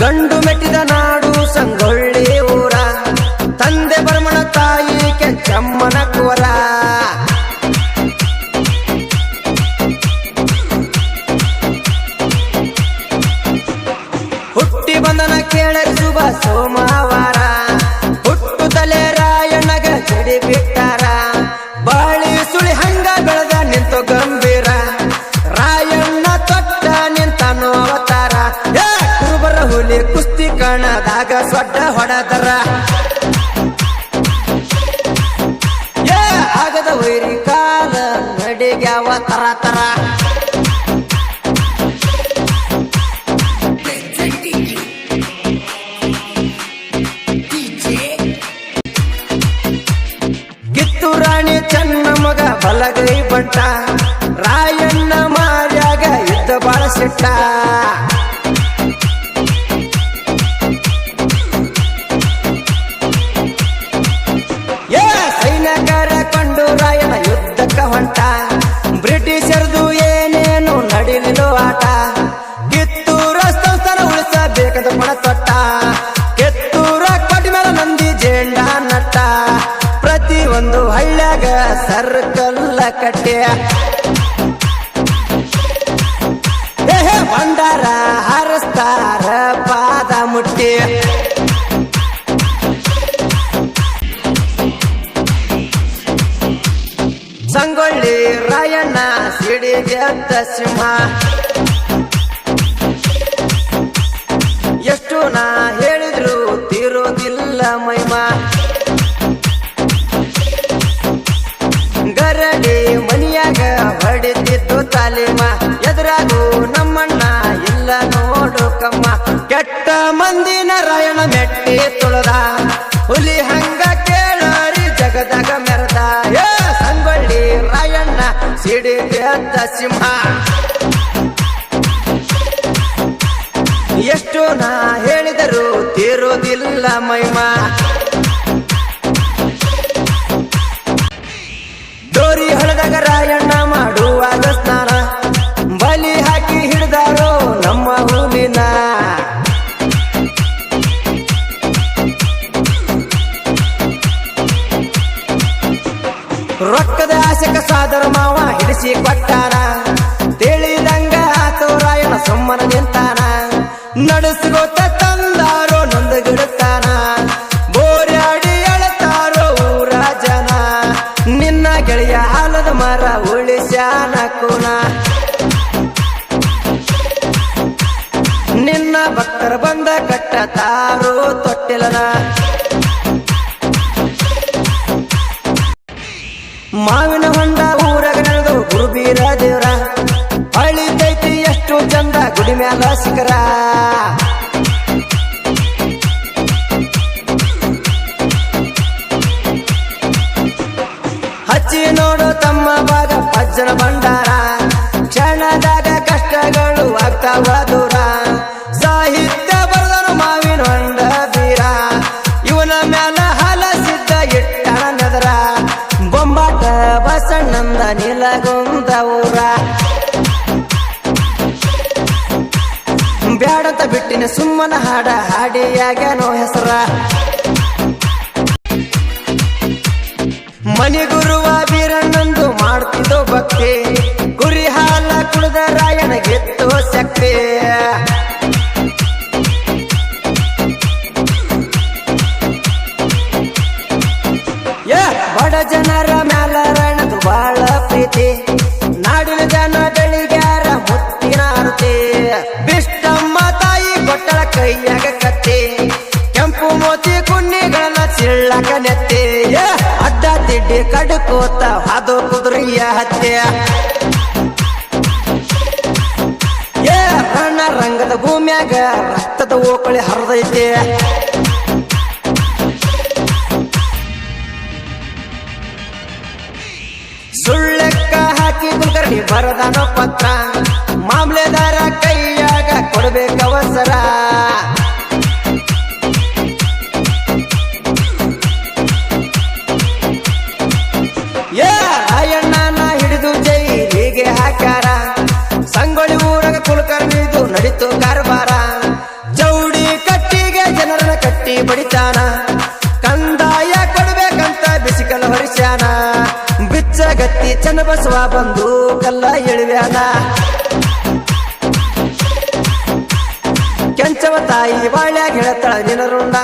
ಗಂಡು ಮೆಟ್ಟಿದ ನಾಡು ಸಂಗೊಳ್ಳಿ ಊರ. ತಂದೆ ಬರ್ಮಣ ತಾಯಿ ಕೆಂಚಮ್ಮನ ಕೋರ ಹುಟ್ಟಿ ಬಂದನ ಕೇಳ ಶುಭ ಸೋಮವಾರ ಸೊಡ್ಡ ಹೊಡೆದರ. ಏ, ಆಗದ ವೈರಿ ಕಾಲ ನಡಿಗ್ಯಾವ ತರ ತರ. ಕಿತ್ತೂರಾಣಿ ಚೆನ್ನ ಮಗ ಬಲಗೈ ಬಂಟ ರಾಯಣ್ಣ ಮಾರ್ಯಾಗ ಇದ್ದ ಬಾಳ ಸಿಟ್ಟ. ಭಂಡಾರ ಹಾರಸ್ತಾರ ಪಾದ ಮುಟ್ಟಿ. ಸಂಗೊಳ್ಳಿ ರಾಯಣ್ಣ ಸಿಡಿಗೆದ್ದ ಸಿಂಹ. ಎಷ್ಟು ನಾ ಹೇಳಿದ್ರು ತಿರೋದಿಲ್ಲ ಮೈಮ. ನಾರಾಯಣ ಮೆಟ್ಟಿ ತುಳದ. ಹುಲಿ ಹಂಗ ಕೇಳಾರಿ ಜಗದಾಗ ಮೆರೆದ. ಸಂಗೊಳ್ಳಿ ರಾಯಣ್ಣ ಅಂತ ಸಿಂಹ. ಎಷ್ಟು ನಾ ಹೇಳಿದರು ತೀರೋದಿಲ್ಲ ಮೈಮ. ಹಿಡಿಸಿ ಕೊಟ್ಟಾನ? ತಿಳಿದಂಗ ಆತೋ ಸುಮ್ಮನ ನಿಂತಾನ? ನಡೆಸಿಗೋತ ತಂದಾರೋ ನೊಂದು ಗಿಡುತ್ತಾನ ಬೋರ್ಯಾಡಿ ಅಳತಾರೋ ಊರ ಜನ ನಿನ್ನ ಗೆಳೆಯ ಹಾಲದ ಮರ ಉಳಿಸ್ಯಾನ ಕೂನ? ನಿನ್ನ ಭಕ್ತರ ಬಂದ ಕಟ್ಟ ತಾರೋ ತೊಟ್ಟಿಲನ? ಮಾವಿನ ಹೊಂಡ ಮ್ಯಾಲ ಸಿಕ್ಕರ. ಹಚ್ಚಿ ನೋಡು ತಮ್ಮ ಭಾಗ ಪಜ್ಜನ ಭಂಡಾರ. ಬ್ಯಾಡಂತ ಬಿಟ್ಟಿನ ಸುಮ್ಮನ ಹಾಡ, ಹಾಡಿಯಾಗ್ಯಾನೋ ಹೆಸರ. ಮನಿ ಗುರುವ ಬೀರಣ್ಣಂದು ಮಾಡ್ತಿದ್ದೋ ಭಕ್ತಿ. ಗುರಿ ಹಾಲ ಕುಡಿದ ರಾಯಣ ಗೆತ್ತೋ ಶಕ್ತಿ. ಬಡ ಜನರ ಮ್ಯಾಲ ರಾಯಣದು ಬಾಳ ಪ್ರೀತಿ. ಸಿಳ್ಳಕ ನೆತ್ತಿ. ಅಡ್ಡ ತಿಡ್ಡಿ ಕಡ್ಕೋತ ಅದು ಕುದುರೆಯ ಹತ್ಯೆ. ಏ ರಂಗದ ಭೂಮ್ಯಾಗ ರಕ್ತದ ಓಕಳಿ ಹರಿದೈತೆ. ಸುಳ್ಳಕ್ಕ ಹಾಕಿ ಕುಲಕರ್ಣಿ ಬರದಾನೋ ಪತ್ರ. ಬಿಚ್ಚಗತ್ತಿ ಚನ್ನಬಸವ ಬಂದು ಕಲ್ಲ ಇಳಿವ್ಯಾನ ಕೆಂಚವ ತಾಯಿ ಬಾಳ್ಯಾಗ ಹೇಳ್ತಾಳ ನಿನ ರುಂಡ